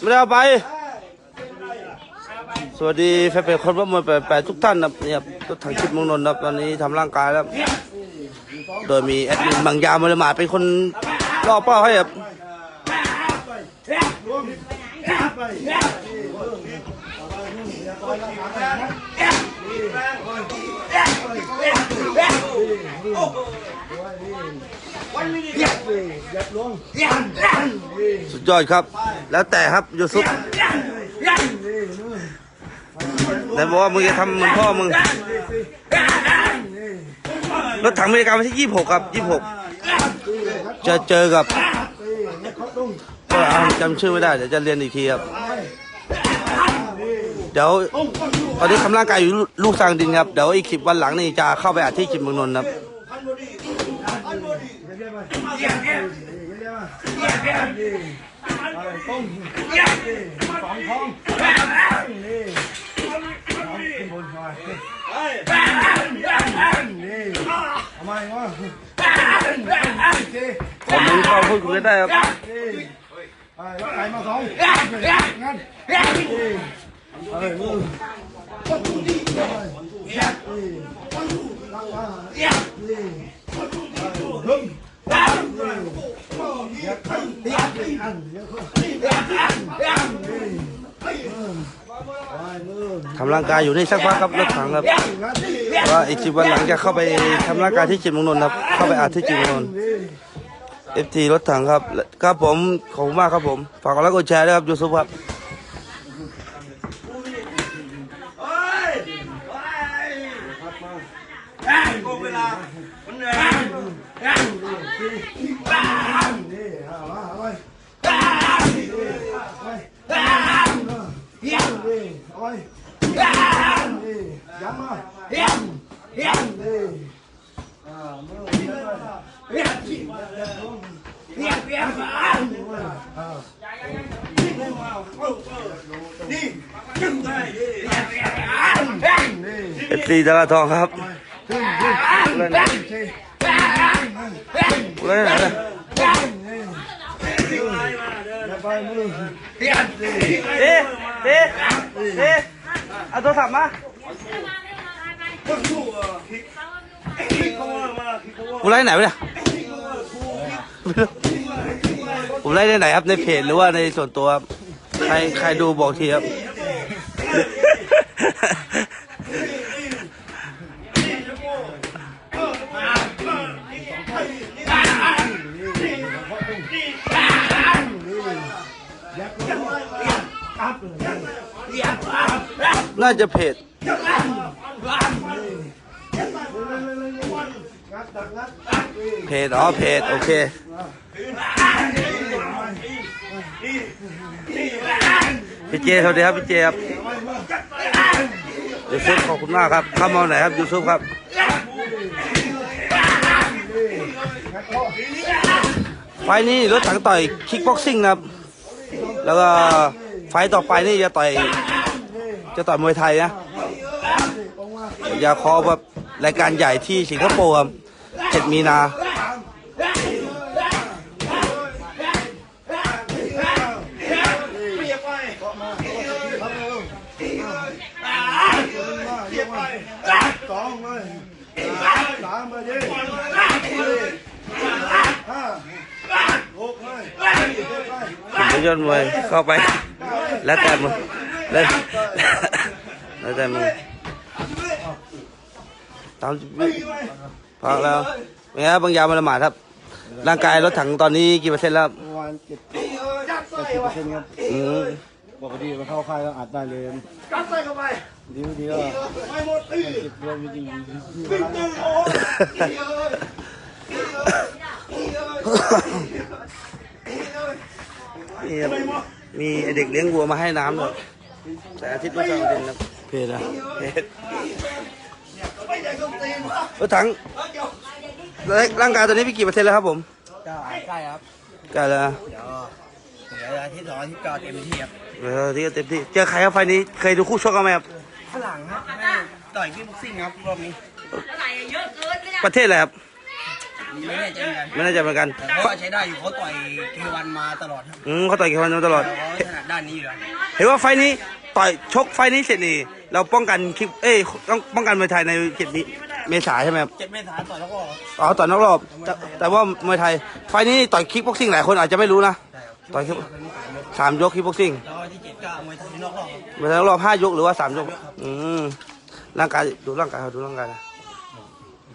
ไม่ได้เอาไป สวัสดีแฟนเพจคนว่ามวยแปดแปดทุกท่านนะเนี่ยรถถังจิตเมืองนนท์นะครับตอนนี้ทำร่างกายแล้ว โดยมีแอดมินบางยามละหมาดเป็นคนล่อเป้าให้ครับ สุดยอดครับ แล้วแต่ครับยูซุปแต่บอกว่ามึงจะทำเหมือนพ่อมึง รถถังอเมริกาวันที่26ครับ26จะเจอกับก็จำชื่อไม่ได้ เดี๋ยวจะเรียนอีกทีครับ เดี๋ยวตอนนี้ทำร่างกายอยู่ลูกสร้างดินครับ เดี๋ยวอีกสิบวันหลังนี่จะเข้าไปอัดที่จิมเมืองนนท์ครับ ทำไมวะคอมเมนต์เข้าพูดคุยกันไทำร่างกายอยู่นี่สักพักครับรถถังครับว่าอีกสิบวันหลังจะเข้าไปทำร่างกายที่จิมมงนนท์ครับ เข้าไปอาดที่จิมมงนนท์เอฟทีรถถังครับ ครับผมขอบคุณมากครับผม ฝากกดไลค์กดแชร์ด้วยครับยูซุปครับ นี่เอามาเอาไว้นี่เอาไว้นี่ยังมานี่อ่ามือยังไงเอฟซีตลาดทองครับ เล่นเล่นไหนนะไปมือเอ๊ะเอ๊ะเอ๊ะเอาโทรศัพท์มาผมไล่ไหนวะเนี่ยผมไล่ได้ไหนครับในเพจหรือว่าในส่วนตัว ใครใครดูบอกทีครับ น่าจะเพจงัดเพจอ๋อเพจโอเคพี่เจสวัสดีครับพี่เจครับยูซุปขอบคุณมากครับข้ามาไหนครับยูซุปครับ ไฟล์นี้รถถังต่อยคิกบ็อกซิ่งนะครับ แล้วก็ไฟล์ต่อไปนี่จะต่อย จะต่อยมวยไทยนะอยาคอแบบรายการใหญ่ที่สิงคโปร์ครับเจ็ดมีนาสองเลยสามไปดิห้าหกเลย ผม ยอดมวยเข้าไป แล้วแต่มึงแล้วแล้วแต่มึงตามพักแล้วเป็นไงครับบางยามาละหมาดครับ ร่างกายรถถังตอนนี้กี่เปอร์เซ็นต์แล้วครับประมาณเจ็ดแปดสิบเปอร์เซ็นต์ครับอืมปกติมาเข้าค่ายก็อัดได้เลยดีดีก็เก็บตัวจริงๆ นี่ครับมีไอ้เด็กเลี้ยงวัวมาให้น้ำเลยแต่อาทิตย์รู้จักดินครับเพจอะเพจรถถังร่างกายตอนนี้พี่กี่เปอร์เซ็นต์แล้วครับผมก็ใช่ครับใกล้แล้วนะเดี๋ยวเดี๋ยวอาที่สองอาที่ก็เต็มที่ครับเออที่เต็มที่เจอใครครับไฟล์นี้เคยดูคู่ชกกันไหมครับฝรั่งครับแม่ต่อยที่บ็อกซิ่งครับรอบนี้ประเทศอะไรครับอ ไม่แน่ใจเหมือนกันไม่แน่ใจเหมือนกันแต่เขาว่าใช้ได้อยู่เขาต่อยเควันมาตลอดครับอืมเขาต่อยกี่วันมาตลอดเขาถนัดด้านนี้อยู่แล้วเห็นว่าไฟล์นี้ต่อยชกไฟล์นี้เสร็จนี่เราป้องกันคลิปเอ้ยต้องป้องกันมวยไทยในเจ็ดนี้เมษาใช่ไหมครับเจ็ดเมษายนต่อยแล้วก็อ๋อต่อยนอกรอบ แต่แต่ว่ามวยไทยไฟล์นี้ต่อยคิกบ็อกซิ่งหลายคนอาจจะไม่รู้นะใช่ครับต่อยคิกเป็นสามยกสามยกคิกบ็อกซิ่งแล้วที่เจ็ดก็มวยไทยนอกรอบครับมวยไทยนอกรอบห้ายกหรือว่าสามยกอืมร่างกายดูร่างกายเขาดูร่างกายนะดีเป็น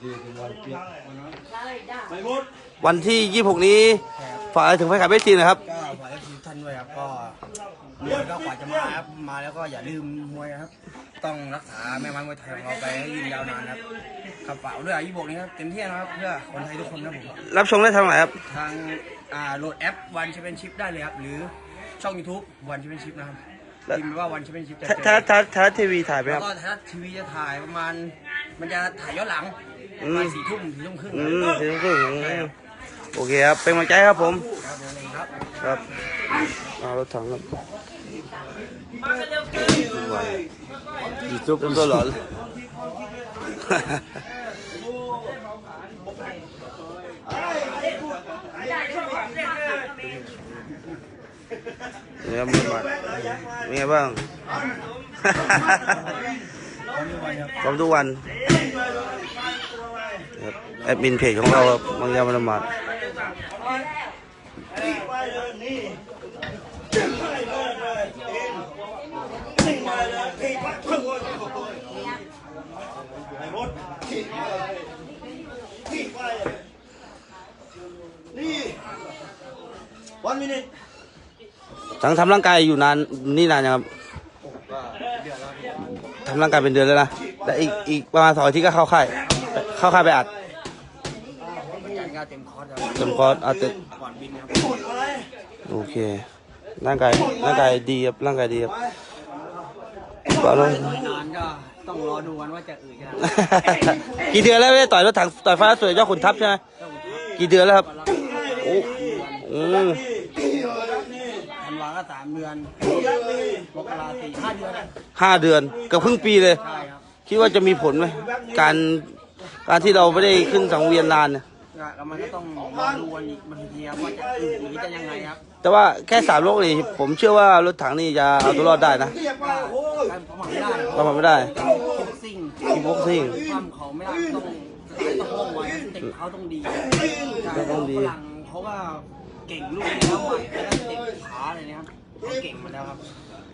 วันเปียกวันที่ยี่หกนี้ฝากอะไรถึงแฟนคลับเอฟซีนะครับ ก็ขอให้ทุกท่านด้วยครับก็มวยก็กว่าจะมาครับมาแล้วก็อย่าลืมมวยครับ ต้องรักษาแม่ไม้มวยไทยของเราไปให้ยืนยาวนานครับขับเปล่าด้วยยี่บกนี้ครับเต็มที่นะครับเพื่อคนไทยทุกคนครับผมรับชมได้ทางไหนครับ ทางอ่าโหลดแอปวันแชมเปี้ยนชิพได้เลยครับ หรือช่อง YouTube วันแชมเปี้ยนชิพนะครับพิมพ์ว่าวันแชมเปี้ยนชิพจะเจท้าอท้าท้าทีวีถ่ายไหมคแล้รับ วก็ไทยรัฐทีวีจะถ่ายประมาณ มันจะถ่ายย้อนหลัง ประมาณสี่ทุ่มสี่ทุ่มครึ่งอืมถึงครึ่งโอเคครับ เป็นกำลังใจให้ครับผมครับผมครับครับเอารถถังครับดีจุ๊บเริ่มต้นหลอนนี่ครับมือหมัดเป็นไงบ้างพร้อมทุกวันครับ แอดมินเพจของเราครับบางยามันมาดวันมินิททั้งทำร่างกายอยู่นานนี่นานยังครับทำร่างกายเป็นเดือนแล้วนะแต่อีกอีกประมาณสองอาทิตย์ก็เข้าค่าย เข้าค่ายไปอัดจัดงานเต็มคอร์สครับจนคอร์สอัดเต็มก่อนบินครับโอเค ร่างกาย ร่างกายดีครับ ร่างกายดีครับเปล่าเลยนานก็ต้องรอดูกันว่าจะอืดกันกี่เดือนแล้วไม่ได้ต่อยรถถังต่อยฟ้าสวยเจ้าขุนทัพใช่ไหมกี่เดือนแล้วครับ โอ้อืมธันวาก็สามเดือนมกราสี่ห้าเดือนห้าเดือนเกือบครึ่งปีเลยใช่ครับคิดว่าจะมีผลไหมการ การที่เราไม่ได้ขึ้นสังเวียนนานเนี่ยแล้วมันก็ต้องรอดูกันอีกบางทีครับว่าจะอืดหรือจะยังไงครับแต่ว่าแค่สามโลกนี่ผมเชื่อว่ารถถังนี่จะเอาตัวรอดได้นะการประมาทไม่ได้ประมาทไม่ได้คิกซิ่งคิกบ็อกซิ่ง ความเขาไม่ได้ต้องต้องว่องไวเตะเขาต้องดีต้องดี ฝรั่งเขาก็เก่งลูกนี้แล้วหมัดแล้วก็เตะขาอะไรเนี่ยครับเขาเก่งหมาแล้วครับ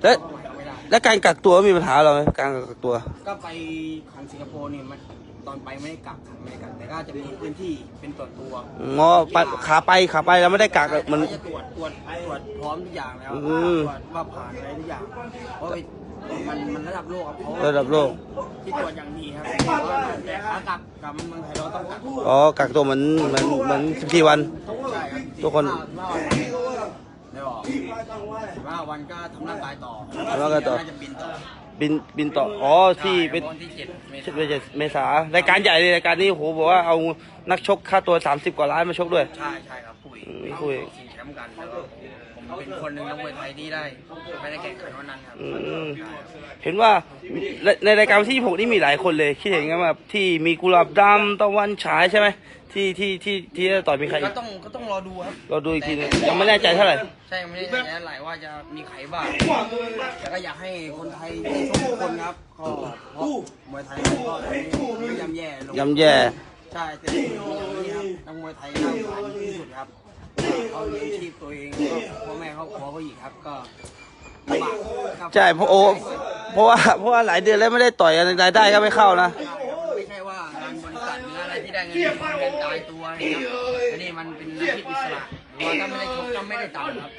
และเขาหมัดเอาไม่ได้ และการกักตัวมีปัญหาเราไหมการกักตัว ก็ไปของสิงคโปร์นี่มัน ตอนไปไม่ได้กักครับไม่ได้กักแต่ก็จะมีพื้นที่เป็นตรวจตัวงอไปขาไปขาไปเราไม่ได้กักมันเขาจะตรวจตรวจตรวจพร้อมทุกอย่างแล้วอืมตรวจว่าผ่านอะไรทุกอย่างเพราะไปมันมันระดับโลกครับเพาว่าระดับโลกที่ตรวจอย่างดีครับแต่ขากลับกลับเมืองไทยเราต้องกักอ๋อกักตัวเหมือนเหมือนเหมือนสิบสี่วันใช่ครับทุกคนไม่บอกว่าวันก็ทำร่างกายต่อทำร่างกายต่อน่าจะบินต่อ บินบินต่ออ๋อที่เป็นวันที่เจ็ดเมษาเจ็ดเมษารายการใหญ่เลยรายการนี้โหบอกว่าเอานักชกค่าตัว 30 กว่าล้านมาชกด้วย ใช่ใช่ครับคุยอืมคุย ชิงแชมป์กันแล้วก็ผม เป็นคนหนึ่งนักมวยไทยที่ได้ไม่ได้แข่งขันวันนั้นครับอืมใช่ครับเห็นว่าในในรายการวันที่26นี่มีหลายคนเลยคิดเห็นกันแบบที่มีกุหลาบดำตะวันฉายใช่ไหมที่ที่ที่ที่จะต่อยมีใครอีก็กต้องก็ต้องรอดูครับเราดูอีกทีหนึงยังไม่แน่ใจเท่าไหร่ ใช่ไม่ได้แน่ใจหลายว่าจะมีใครบ้างแต่ก็อยากให้คนไทยได้ชมทุกคนครับก็เพราะมวยไทยก็ไม่ย่ำแย่ลงยำแย่ ใช่แต่อย่างนี้ครับนักมวยไทยน่าสงสารที่สุดครับ เขาเลี้ยงชีพตัวเองพ่อแม่ครอบครัวเขาอีกครับก็ลำบากครับใช่เพราะโอเพราะว่าเพราะว่าหลายเดือนแล้วไม่ได้ต่อยรายได้ก็ไม่เข้านะไม่ใช่ว่างานบริษัทหรืออะไรที่ได้เงินเดือนตายตัวนะครับอันนี้มันเป็นอาชีพอิสระหรือว่าถ้าไม่ได้ชกก็ไม่ได้ตังค์ครับ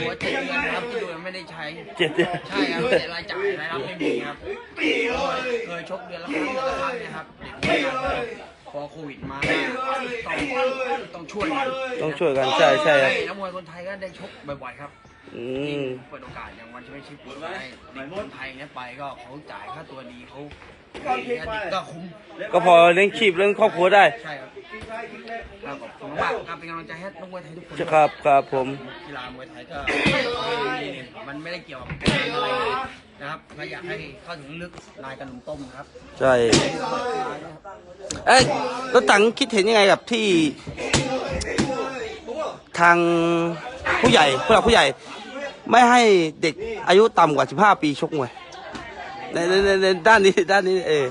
หัวเจ็ดเดือนครับที่ดูไม่ได้ใช้เจ็ดเดือนใช่ครับแต่รายจ่ายรายรับไม่มีครับเคยชกเดือนละครั้งเดือนละครั้งนะครับเด็กไม่ได้ พอโควิดมาต้องต้องช่วยกันต้องช่วยกันใช่ใช่ครับนักมวยคนไทยก็ได้ชกบ่อยๆครับออืมเปิดโอกาสอย่างวันแชมเปี้ยนชิพให้เด็กคนไทยเนี่ยไปก็เขาจ่ายค่าตัวดีเขาก็คุ้มก็พอเลี้ยงชีพเลี้ยงครอบครัวได้ใช่ครับ ครับขอบคุณมากครับเป็นกำลังใจให้นักมวยไทยทุกคนครับครับผมกีฬามวยไทยก็มันไม่ได้เกี่ยวกับอะไรเลยนะครับก็อยากให้เข้าถึงลึกนายกระหนุ่มต้มครับ ใช่เอ้ยแล้วตังคิดเห็นยังไงกับที่ ทางผู้ใหญ่ผู้หลักผู้ใหญ่ ไม่ให้เด็กอายุต่ำกว่า 15 ปีชกมวยในในในในด้านนี้ด้านนี้เออ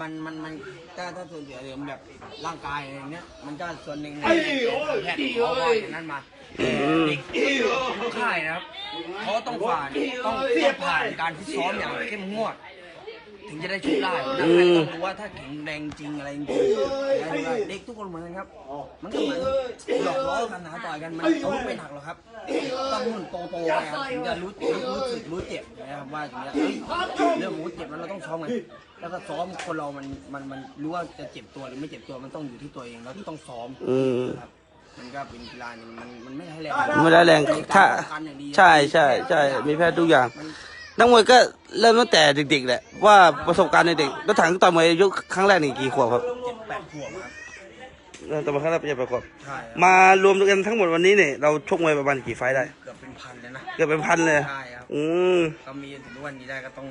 มันมันมันถ้าถ้าส่วนเสียเรื่องแบบร่างกายอะไรเงี้ยมันก็ส่วนหนึ่งในแพทย์เขาก็อย่างนั้นมาอืมเด็กทุกค่ายนะครับเขาต้องผ่านต้องต้องผ่านการฟิตซ้อมอย่างเข้มงวด ถึงจะได้ชกได้นักแพทย์ต้องรู้ว่าถ้าแข็งแรงจริงอะไรจริงได้เด็กทุกคนเหมือนกันครับ มันก็เหมือนหลอกล้อกันหาต่อยกันมันอาวุธไม่หนักหรอกครับต้องหุ่นโตๆนะครับถึงจะรู้รู้รู้สึกรู้เจ็บนะครับว่าอย่างเงี้ยเฮ้ยเรื่องอาวุธเจ็บมันเราต้องซ้อมไงแล้วก็ซ้อมคนเรามันมันมันรู้ว่าจะเจ็บตัวหรือไม่เจ็บตัวมันต้องอยู่ที่ตัวเองแล้วที่ต้องซ้อมอืมครับมันก็เป็นกีฬาหนึ่งมันมันไม่ให้แรงไม่ได้แรงถ้าการอย่างดีใช่ใช่ใช่มีแพทย์ทุกอย่าง นักมวยก็เริ่มตั้งแต่เด็กๆแหละว่าประสบการณ์ในเด็กแล้วถังต่อยมวยอายุครั้งแรกนี่กี่ขวบครับเจ็ดแปดขวบครับเริ่มต่อยมวยครั้งแรกเป็นเจ็ดแปดขวบใช่ครับมารวมกันทั้งหมดวันนี้เนี่ยเราชกมวยประมาณกี่ไฟต์ได้ เกือบเป็นพันเลยนะเกือบเป็นพันเลย ใช่ครับอืมก็มีถึงทุกวันนี้ได้ก็ต้อง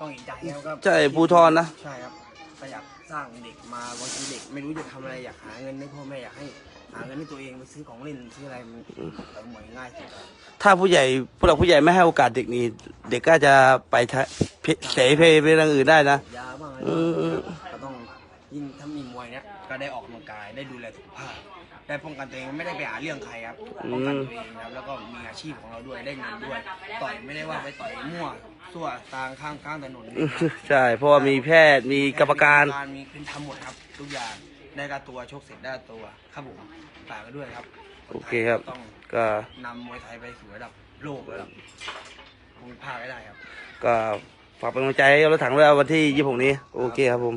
ต้องอีกใจแล้วก็ใช่ภูทรนะ ใช่ครับก็อยากสร้างเด็กมาบางทีเด็ก ไม่รู้จะทำอะไรอยากหาเงินให้พ่อแม่อยากให้ หาเงินให้ตัวเองไปซื้อของเล่นซื้ออะไรมันต่อยมวยง่ายสุดครับถ้าผู้ใหญ่ผู้หลักผู้ใหญ่ไม่ให้โอกาสเด็กนี่เด็กก็จะไปทะเพเสเพไปทางอื่นได้นะ ยาบ้างอะไรอืมอืม ก็ต้องยิ่งถ้ามีมวยเนี้ยก็ได้ออกกำลังกายได้ดูแลสุขภาพได้ป้องกันตัวเองไม่ได้ไปหาเรื่องใครครับป้องกันตัวเองครับแล้วก็มีอาชีพของเราด้วยได้เงินด้วย ต่อยไม่ได้ว่าไปต่อยมั่วสั่วตางข้างข้างถนน ใช่เพราะว่ามีแพทย์มีกรรมการ มีเป็นทำหมดครับทุกอย่าง ได้กาตัวโชคเสร็จได้ตัวครับผมฝากกันด้วยครับโอเคครับต้องก็นำมวยไทยไปสู่ระดับโลกระดับภูมิภาคให้ได้ครับ ก็ฝากเป็นกำลังใจให้รถถังด้วยวันที่ยี่สิบหกนี้ โอเคครับผม